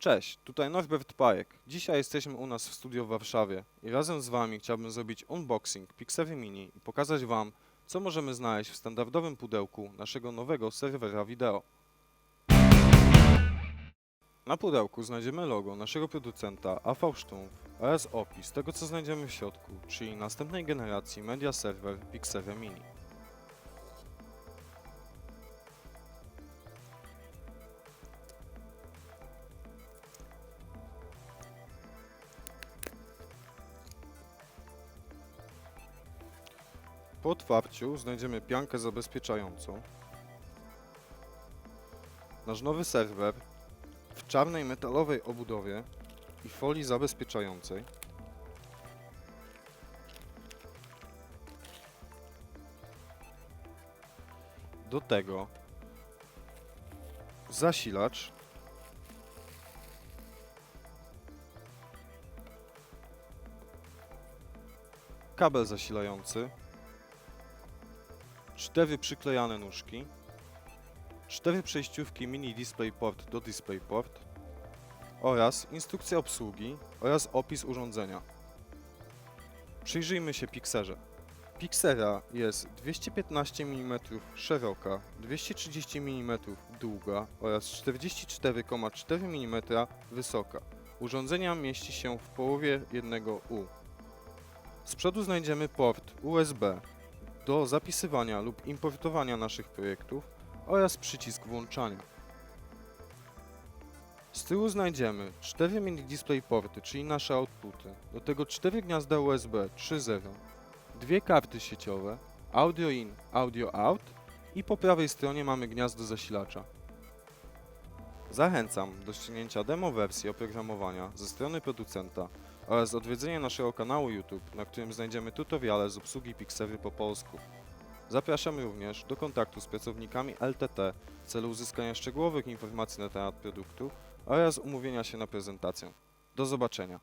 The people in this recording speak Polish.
Cześć, tutaj Norbert Pajek. Dzisiaj jesteśmy u nas w studio w Warszawie i razem z Wami chciałbym zrobić unboxing Pixery Mini i pokazać Wam, co możemy znaleźć w standardowym pudełku naszego nowego serwera wideo. Na pudełku znajdziemy logo naszego producenta AV Sztumf oraz opis tego, co znajdziemy w środku, czyli następnej generacji media server Pixery Mini. Po otwarciu znajdziemy piankę zabezpieczającą. Nasz nowy serwer w czarnej metalowej obudowie i folii zabezpieczającej. Do tego zasilacz kabel zasilający cztery przyklejane nóżki, cztery przejściówki mini DisplayPort do DisplayPort oraz instrukcja obsługi oraz opis urządzenia. Przyjrzyjmy się Pixerze. Pixera jest 215 mm szeroka, 230 mm długa oraz 44,4 mm wysoka. Urządzenia mieści się w połowie jednego U. Z przodu znajdziemy port USB, do zapisywania lub importowania naszych projektów oraz przycisk włączania. Z tyłu znajdziemy 4 mini DisplayPorty, czyli nasze outputy, do tego 4 gniazda USB 3.0, dwie karty sieciowe, audio in, audio out i po prawej stronie mamy gniazdo zasilacza. Zachęcam do ściągnięcia demo wersji oprogramowania ze strony producenta oraz odwiedzenia naszego kanału YouTube, na którym znajdziemy tutoriale z obsługi Pixery po polsku. Zapraszam również do kontaktu z pracownikami LTT w celu uzyskania szczegółowych informacji na temat produktu oraz umówienia się na prezentację. Do zobaczenia.